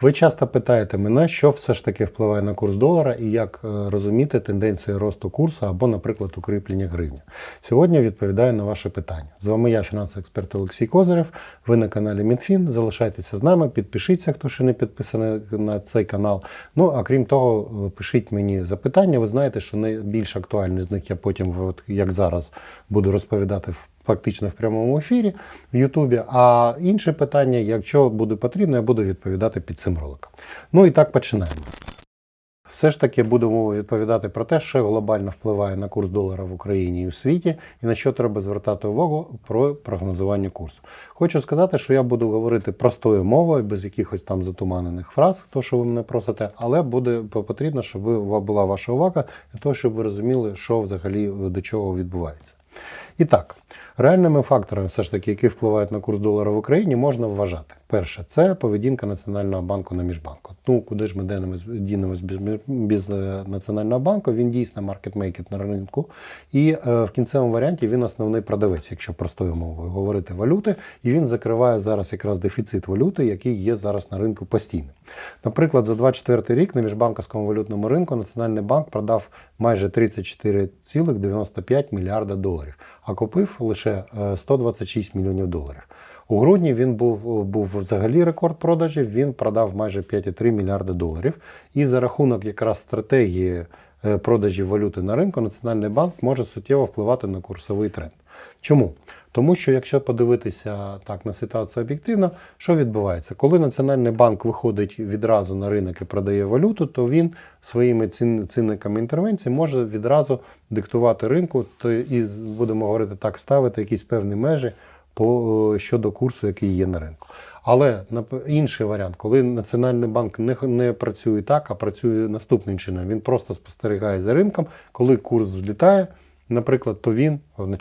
Ви часто питаєте мене, що все ж таки впливає на курс долара і як е, розуміти тенденції росту курсу або, наприклад, укріплення гривні. Сьогодні відповідаю на ваше питання. З вами я, фінансовий експерт Олексій Козирев. Ви на каналі Мінфін. Залишайтеся з нами, підпишіться, хто ще не підписаний на цей канал. Ну а крім того, е, пишіть мені запитання. Ви знаєте, що найбільш актуальні з них я потім, як зараз, буду розповідати в фактично в прямому ефірі в Ютубі. А інші питання, якщо буде потрібно, я буду відповідати під цим роликом. Ну і так починаємо. Все ж таки будемо відповідати про те, що глобально впливає на курс долара в Україні і у світі, і на що треба звертати увагу про прогнозування курсу. Хочу сказати, що я буду говорити простою мовою, без якихось там затуманених фраз, то що ви мене просите, але буде потрібно, щоб була ваша увага для того, щоб ви розуміли, що взагалі до чого відбувається. І так, реальними факторами, все ж таки, які впливають на курс долара в Україні, можна вважати. Перше, це поведінка Національного банку на міжбанку. Ну, куди ж ми дінемось без, без е, Національного банку, він дійсно маркетмейкер на ринку. І е, в кінцевому варіанті він основний продавець, якщо простою мовою говорити валюти, і він закриває зараз якраз дефіцит валюти, який є зараз на ринку постійним. Наприклад, за 24 рік на міжбанківському валютному ринку Національний банк продав майже 34,95 мільярда доларів, а купив лише е, 126 мільйонів доларів. У грудні він був, був взагалі рекорд продажів. Він продав майже 5,3 мільярда доларів. І за рахунок якраз стратегії е, продажів валюти на ринку Національний банк може суттєво впливати на курсовий тренд. Чому? Тому що якщо подивитися так на ситуацію об'єктивно, що відбувається? Коли Національний банк виходить відразу на ринок і продає валюту, то він своїми цінниками інтервенції може відразу диктувати ринку, то і будемо говорити так, ставити якісь певні межі по е, щодо курсу, який є на ринку. Але інший варіант, коли Національний банк не, не працює так, а працює наступним чином. Він просто спостерігає за ринком, коли курс взлітає, наприклад, то він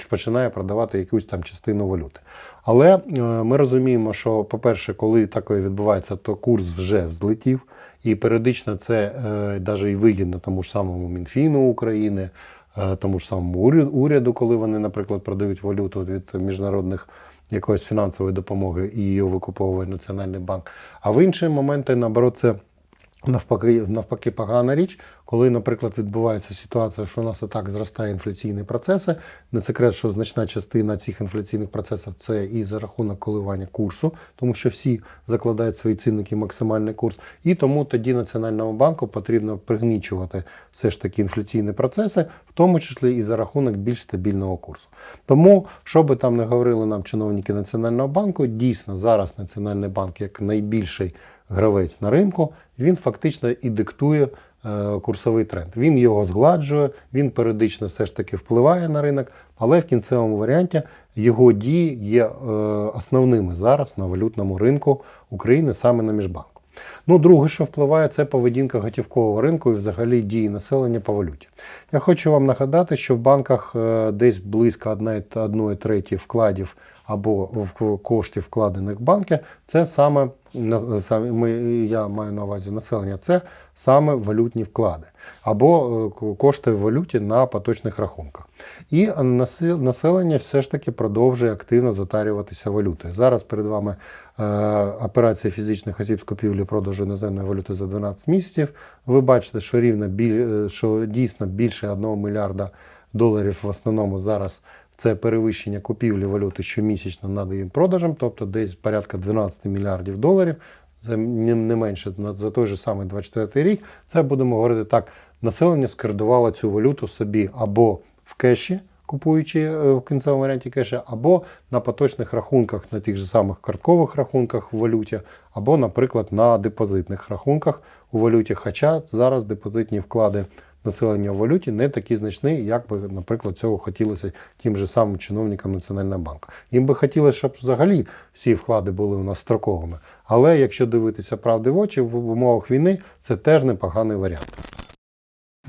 починає продавати якусь там частину валюти. Але е, ми розуміємо, що, по-перше, коли таке відбувається, то курс вже взлетів, і періодично це е, навіть і вигідно тому ж самому Мінфіну України, е, тому ж самому уряду- уряду, коли вони, наприклад, продають валюту від міжнародних якоїсь фінансової допомоги і її викуповує Національний банк. А в інші моменти, наоборот, це навпаки, навпаки погана річ, коли, наприклад, відбувається ситуація, що у нас і так зростає інфляційні процеси. Не секрет, що значна частина цих інфляційних процесів це і за рахунок коливання курсу, тому що всі закладають свої цінники максимальний курс. І тому тоді Національному банку потрібно пригнічувати все ж таки інфляційні процеси, в тому числі і за рахунок більш стабільного курсу. Тому, що би там не говорили нам чиновники Національного банку, дійсно зараз Національний банк як найбільший гравець на ринку, він фактично і диктує е, курсовий тренд. Він його згладжує, він періодично все ж таки впливає на ринок, але в кінцевому варіанті його дії є е, основними зараз на валютному ринку України саме на міжбанку. Ну, друге, що впливає, це поведінка готівкового ринку і взагалі дії населення по валюті. Я хочу вам нагадати, що в банках е, десь близько 1 треті вкладів або в коштів вкладених в банки, це саме ми, я маю на увазі населення, це саме валютні вклади або е, кошти в валюті на поточних рахунках. І населення все ж таки продовжує активно затарюватися валютою. Зараз перед вами е, операція фізичних осіб з купівлі продажу іноземної валюти за 12 місяців. Ви бачите, що рівно е, що дійсно більше 1 мільярда доларів в основному зараз це перевищення купівлі валюти щомісячно над її продажем, тобто десь порядка 12 мільярдів доларів. Це не менше за той же самий 24 рік. Це будемо говорити так: населення скердувало цю валюту собі або в кеші, купуючи е, в кінцевому варіанті кеші, або на поточних рахунках, на тих же самих карткових рахунках в валюті, або, наприклад, на депозитних рахунках у валюті. Хоча зараз депозитні вклади населення в валюті не такий значний, як би, наприклад, цього хотілося тим же самим чиновникам Національного банку. Їм би хотілося, щоб взагалі всі вклади були у нас строковими. Але якщо дивитися правди в очі в умовах війни, це теж непоганий варіант.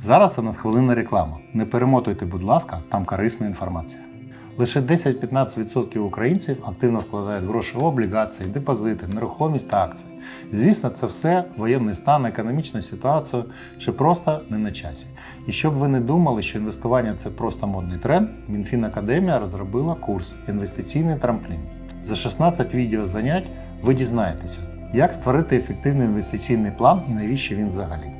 Зараз у нас хвилина реклама. Не перемотуйте, будь ласка, там корисна інформація. Лише 10-15% українців активно вкладають гроші в облігації, депозити, нерухомість та акції. Звісно, це все воєнний стан, економічна ситуація, що просто не на часі. І щоб ви не думали, що інвестування це просто модний тренд, Мінфінакадемія розробила курс Інвестиційний трамплін. За 16 відео занять ви дізнаєтеся, Як створити ефективний інвестиційний план і навіщо він взагалі?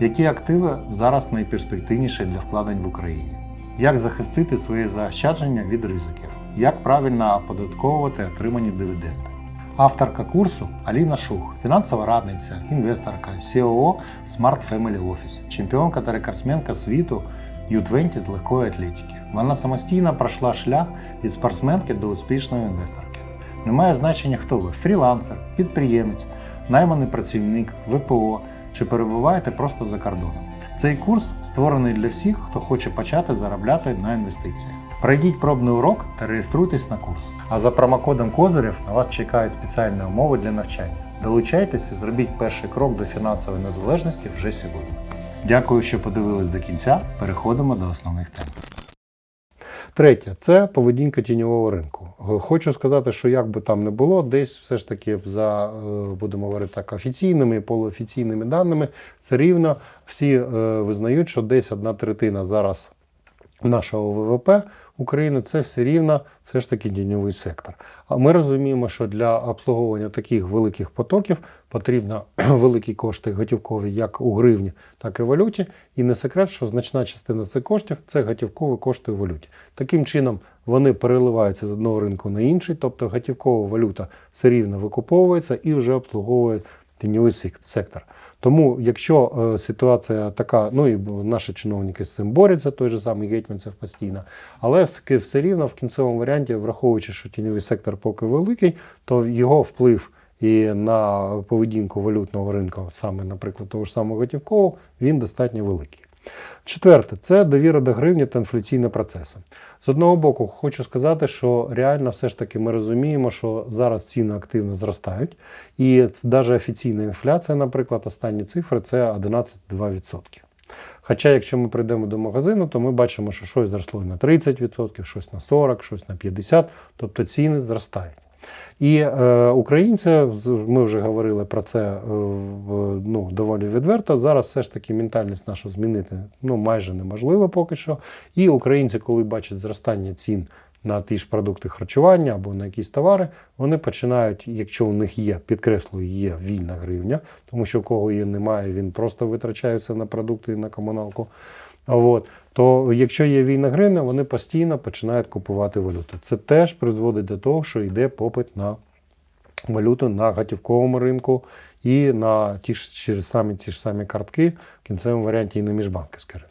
Які активи зараз найперспективніші для вкладень в Україні? Як захистити свої заощадження від ризиків? Як правильно оподатковувати отримані дивіденди? Авторка курсу Аліна Шух, фінансова радниця, інвесторка, COO Smart Family Office, чемпіонка та рекордсменка світу U20 з легкої атлетики. Вона самостійно пройшла шлях від спортсменки до успішної інвесторки. Немає значення, хто ви фрілансер, підприємець, найманий працівник, ВПО чи перебуваєте просто за кордоном. Цей курс створений для всіх, хто хоче почати заробляти на інвестиціях. Пройдіть пробний урок та реєструйтесь на курс. А за промокодом Козирів на вас чекають спеціальні умови для навчання. Долучайтесь і зробіть перший крок до фінансової незалежності вже сьогодні. Дякую, що подивились до кінця. Переходимо до основних тем. Третє це поведінка тіньового ринку. Е, Хочу сказати, що як би там не було, десь все ж таки за е, будемо говорити так, офіційними і полуофіційними даними, все рівно всі е, визнають, що десь одна третина зараз нашого ВВП України це все рівно все ж таки тіньовий сектор. А ми розуміємо, що для обслуговування таких великих потоків потрібно великі кошти готівкові як у гривні, так і в валюті. І не секрет, що значна частина цих коштів це готівкові кошти у валюті. Таким чином вони переливаються з одного ринку на інший, тобто готівкова валюта все рівно викуповується і вже обслуговує тіньовий сек- сектор. Тому, якщо е, ситуація така, ну і наші чиновники з цим борються, той же самий Гетьманцев постійно, але все, все рівно в кінцевому варіанті, враховуючи, що тіньовий сектор поки великий, то його вплив і на поведінку валютного ринку, саме, наприклад, того ж самого готівкового, він достатньо великий. Четверте, це довіра до гривні та інфляційні процеси. З одного боку, хочу сказати, що реально все ж таки ми розуміємо, що зараз ціни активно зростають, і навіть офіційна інфляція, наприклад, останні цифри це 11,2%. Хоча, якщо ми прийдемо до магазину, то ми бачимо, що щось зросло на 30%, щось на 40%, щось на 50%, тобто ціни зростають. І е, українці, ми вже говорили про це е, ну, доволі відверто. Зараз все ж таки ментальність нашу змінити ну, майже неможливо поки що. І українці, коли бачать зростання цін на ті ж продукти харчування або на якісь товари, вони починають, якщо у них є, підкреслюю, є вільна гривня, тому що у кого її немає, він просто витрачається на продукти і на комуналку. От, то якщо є вільна гривня, вони постійно починають купувати валюту. Це теж призводить до того, що йде попит на валюту на готівковому ринку і на ті ж самі ті ж самі картки, в кінцевому варіанті і на міжбанківський ринок.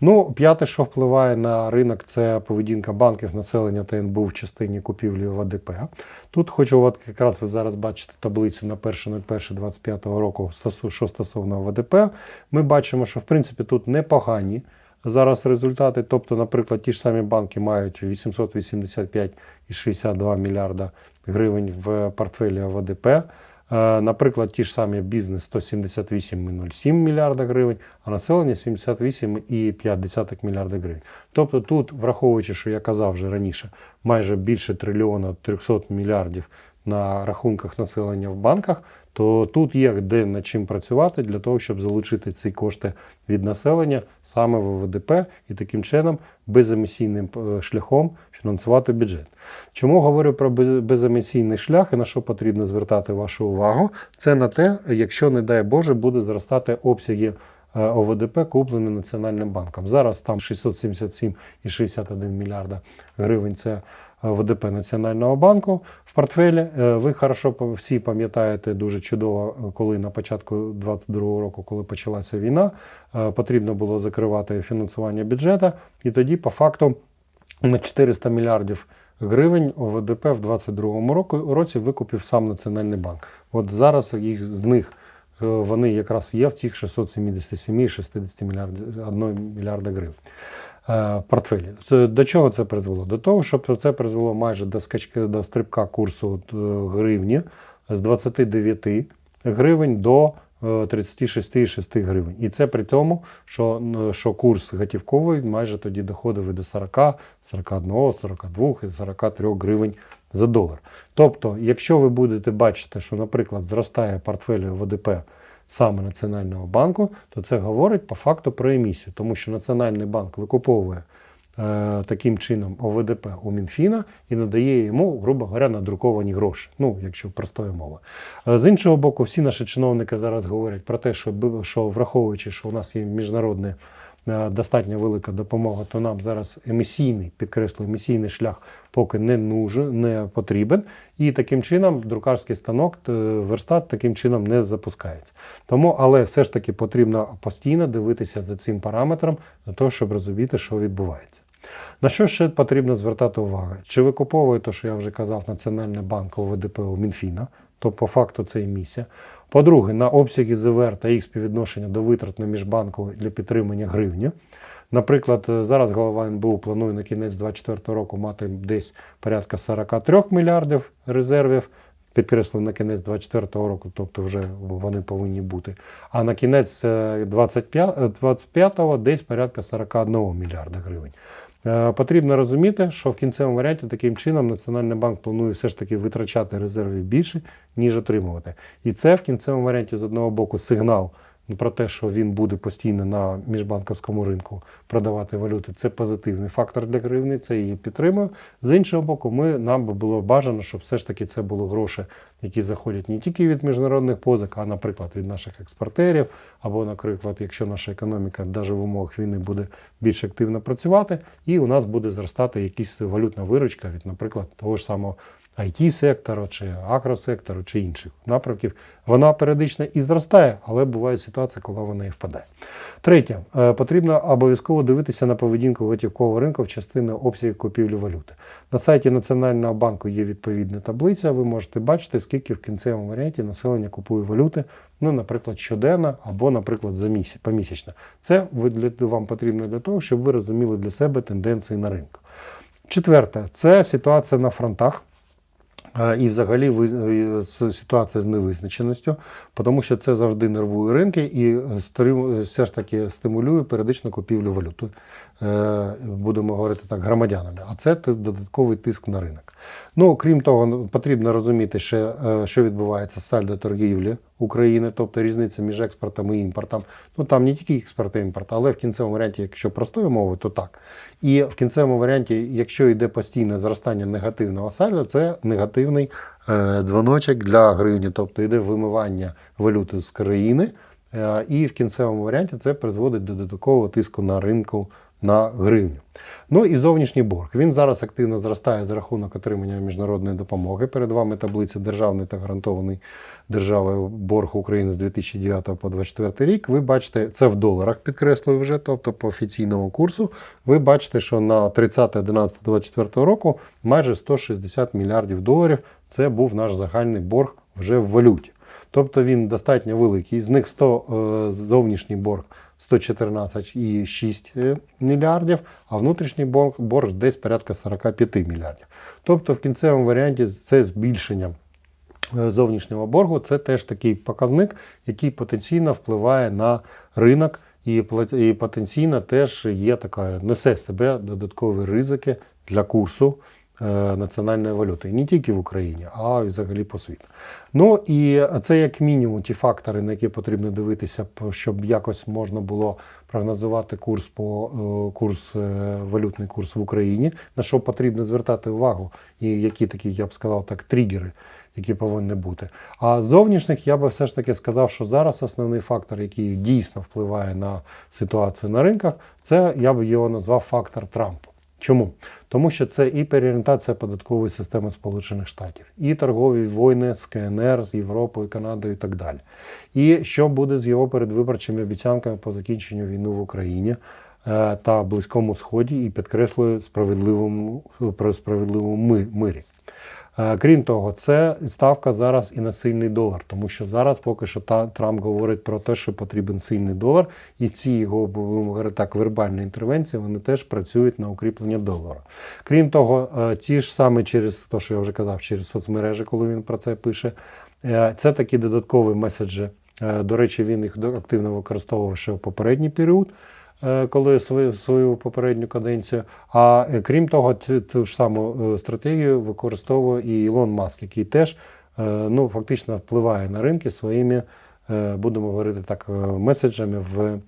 Ну, п'яте, що впливає на ринок, це поведінка банків, населення та НБУ в частині купівлі ОВДП. Тут хочу, от якраз ви зараз бачите таблицю на 1.01.25 року, що стосовно ОВДП. Ми бачимо, що в принципі тут непогані зараз результати. Тобто, наприклад, ті ж самі банки мають 885,62 мільярда гривень в портфелі ОВДП. Е, Наприклад, ті ж самі бізнес 178,07 мільярда гривень, а населення 78,5 мільярда гривень. Тобто тут, враховуючи, що я казав вже раніше, майже більше трильйона 300 мільярдів на рахунках населення в банках, то тут є де над чим працювати для того, щоб залучити ці кошти від населення саме в ВВДП і таким чином беземісійним е, шляхом фінансувати бюджет. Чому говорю про без- беземісійний шлях і на що потрібно звертати вашу увагу? Це на те, якщо, не дай Боже, буде зростати обсяги е, ОВДП, куплені Національним банком. Зараз там 677,61 мільярда гривень. Це ВДП Національного банку в портфелі. Е, Ви хорошо всі пам'ятаєте дуже чудово, е, коли на початку 2022 року, коли почалася війна, е, потрібно було закривати фінансування бюджету, і тоді, по факту, на 400 мільярдів гривень ОВДП в 2022 року- році викупив сам Національний банк. От зараз їх з них вони якраз є в тих 677-60 мільярдів 1 мільярда гривень. Е, Портфелі. До чого це призвело? До того, що це призвело майже до скачки до стрибка курсу е, гривні з 29 гривень до е, 36,6 гривень. І це при тому, що, що курс готівковий майже тоді доходив і до 40, 41, 42 і 43 гривень за долар. Тобто, якщо ви будете бачити, що, наприклад, зростає портфель ВДП саме Національного банку, то це говорить по факту про емісію, тому що Національний банк викуповує е, таким чином ОВДП у Мінфіна і надає йому, грубо говоря, надруковані гроші. Ну, якщо простою мовою. Е, З іншого боку, всі наші чиновники зараз говорять про те, що, що враховуючи, що у нас є міжнародне достатньо велика допомога, то нам зараз емісійний, підкреслюю, емісійний шлях поки не нужен, не потрібен. І таким чином друкарський станок, е, верстат таким чином не запускається. Тому, але все ж таки потрібно постійно дивитися за цим параметром для того, щоб розуміти, що відбувається. На що ще потрібно звертати увагу? Чи викуповує те, що я вже казав, Національний банк ОВДП у Мінфіна, то по факту це і місія. По-друге, на обсяги ЗВР та їх співвідношення до витрат на міжбанку для підтримання гривні. Наприклад, е, зараз голова НБУ планує на кінець 2024 року мати десь порядка 43 мільярдів резервів. Підкреслив на кінець 2024 року, тобто вже вони повинні бути. А на кінець е, 25 е, 25-го десь порядка 41 мільярда гривень. Е, Потрібно розуміти, що в кінцевому варіанті таким чином Національний банк планує все ж таки витрачати резервів більше, ніж отримувати. І це в кінцевому варіанті з одного боку сигнал про те, що він буде постійно на міжбанковському ринку продавати валюти. Це позитивний фактор для гривні, це її підтримує. З іншого боку, ми, нам би було бажано, щоб все ж таки це були гроші, які заходять не тільки від міжнародних позик, а, наприклад, від наших експортерів, або, наприклад, якщо наша економіка навіть в умовах війни буде більш активно працювати, і у нас буде зростати якась валютна виручка від, наприклад, того ж самого IT-сектору, чи агросектору, чи інших напрямків. Вона періодично і зростає, але буває ситуація, коли вона і впадає. Третє, Е, потрібно обов'язково дивитися на поведінку готівкового ринку в частини обсягів купівлі валюти. На сайті Національного банку є відповідна таблиця. Ви можете бачити, скільки в кінцевому варіанті населення купує валюти, ну, наприклад, щоденно або, наприклад, за місяць, помісячно. Це вам потрібно для того, щоб ви розуміли для себе тенденції на ринку. Четверте, це ситуація на фронтах. І взагалі е, ситуація з невизначеністю, тому що це завжди нервує ринки і е, все ж таки стимулює періодичну купівлю валюти, е, будемо говорити так, громадянами. А це додатковий тиск на ринок. Ну, крім того, ну, потрібно розуміти ще, е, що відбувається з сальдо торгівлі України, тобто різниця між експортом і імпортом. Ну там не тільки експорт і імпорт, але в кінцевому варіанті, якщо простою мовою, то так. І в кінцевому варіанті, якщо йде постійне зростання негативного сальдо, це негативний е, дзвоночок для гривні, тобто йде вимивання валюти з країни. Е, І в кінцевому варіанті це призводить до додаткового тиску на ринку на гривню. Ну і зовнішній борг. Він зараз активно зростає за рахунок отримання міжнародної допомоги. Перед вами таблиця державний та гарантований державою борг України з 2009 по 2024 рік. Ви бачите, це в доларах підкреслюю вже, тобто по офіційному курсу. Ви бачите, що на 30.11.24 року майже 160 мільярдів доларів це був наш загальний борг вже в валюті. Тобто він достатньо великий. З них 100 е, зовнішній борг 114,6 е, мільярдів, а внутрішній борг, борг десь порядка 45 мільярдів. Тобто в кінцевому варіанті це збільшення е, зовнішнього боргу це теж такий показник, який потенційно впливає на ринок. І потенційно теж є така, несе в себе додаткові ризики для курсу національної валюти. І не тільки в Україні, а й взагалі по світу. Ну і це як мінімум ті фактори, на які потрібно дивитися, щоб якось можна було прогнозувати курс по е, курс, е, валютний курс в Україні, на що потрібно звертати увагу, і які такі, я б сказав, так, тригери, які повинні бути. А зовнішніх я би все ж таки сказав, що зараз основний фактор, який дійсно впливає на ситуацію на ринках, це я б його назвав фактор Трампа. Чому? Тому що це і переорієнтація податкової системи Сполучених Штатів, і торгові війни з КНР, з Європою, Канадою і так далі. І що буде з його передвиборчими обіцянками по закінченню війни в Україні е, та Близькому Сході, і підкреслюю справедливому про справедливому ми- мирі. Е, Крім того, це ставка зараз і на сильний долар, тому що зараз поки що та Трамп говорить про те, що потрібен сильний долар, і ці його будемо говорити так, вербальні інтервенції вони теж працюють на укріплення долара. Крім того, е, ті ж саме через те, що я вже казав, через соцмережі, коли він про це пише, е, це такі додаткові меседжі. До речі, він їх активно використовував ще в попередній період коли свою, свою попередню каденцію. А е, крім того, цю, цю ж саму е, стратегію використовує і Ілон Маск, який теж е, ну, фактично впливає на ринки своїми, е, будемо говорити так, е, меседжами в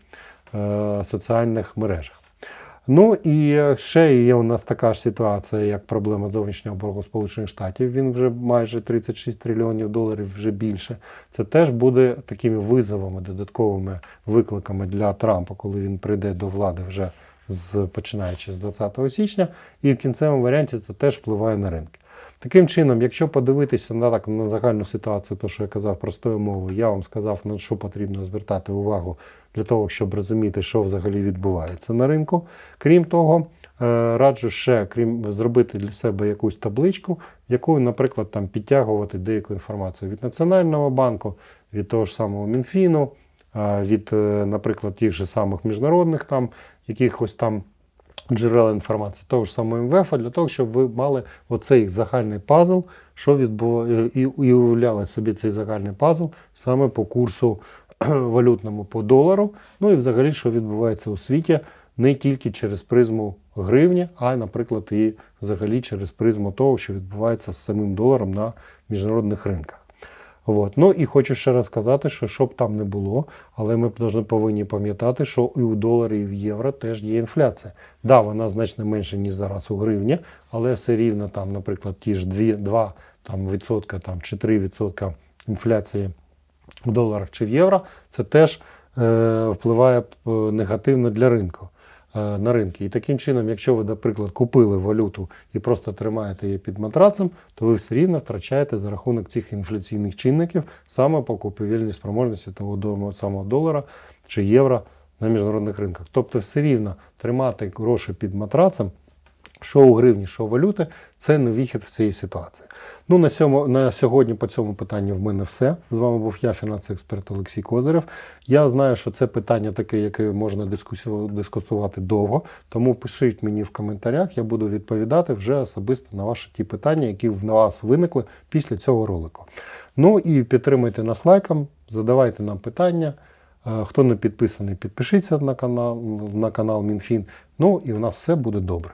е, соціальних мережах. Ну і ще є у нас така ж ситуація, як проблема зовнішнього боргу Сполучених Штатів. Він вже майже 36 трильйонів доларів, вже більше. Це теж буде такими визовами, додатковими викликами для Трампа, коли він прийде до влади вже з починаючи з 20 січня. І в кінцевому варіанті це теж впливає на ринки. Таким чином, якщо подивитися на так на загальну ситуацію, то що я казав простою мовою, я вам сказав, на що потрібно звертати увагу для того, щоб розуміти, що взагалі відбувається на ринку. Крім того, е, раджу ще крім зробити для себе якусь табличку, якою, наприклад, там підтягувати деяку інформацію від Національного банку, від того ж самого Мінфіну, е, від, е, наприклад, тих же самих міжнародних там якихось там джерел інформації, того ж самого МВФ, для того, щоб ви мали оцей загальний пазл, що відбуває, і, і уявляли собі цей загальний пазл саме по курсу валютному по долару. Ну і взагалі, що відбувається у світі не тільки через призму гривні, а наприклад, і взагалі через призму того, що відбувається з самим доларом на міжнародних ринках. От. Ну і хочу ще раз сказати, що що б там не було, але ми повинні- повинні пам'ятати, що і у доларі, і в євро теж є інфляція. Да, вона значно менше, ніж зараз у гривні, але все рівно там, наприклад, ті ж 2, 2 там, відсотка там, чи 3 відсотка інфляції у доларах чи в євро, це теж е, впливає е, негативно для ринку. Е, На ринки. І таким чином, якщо ви, наприклад, купили валюту і просто тримаєте її під матрацем, то ви все рівно втрачаєте за рахунок цих інфляційних чинників саме по купівельній спроможності того самого долара чи євро на міжнародних ринках. Тобто, все рівно тримати гроші під матрацем, що у гривні, що у валюти, це не вихід в цій ситуації. Ну, на, сьому, на сьогодні по цьому питанню в мене все. З вами був я, фінансовий експерт Олексій Козирев. Я знаю, що це питання таке, яке можна дискусувати довго, тому пишіть мені в коментарях, я буду відповідати вже особисто на ваші ті питання, які в вас виникли після цього ролику. Ну і підтримуйте нас лайком, задавайте нам питання. Е, Хто не підписаний, підпишіться на канал, на канал Мінфін. Ну і у нас все буде добре.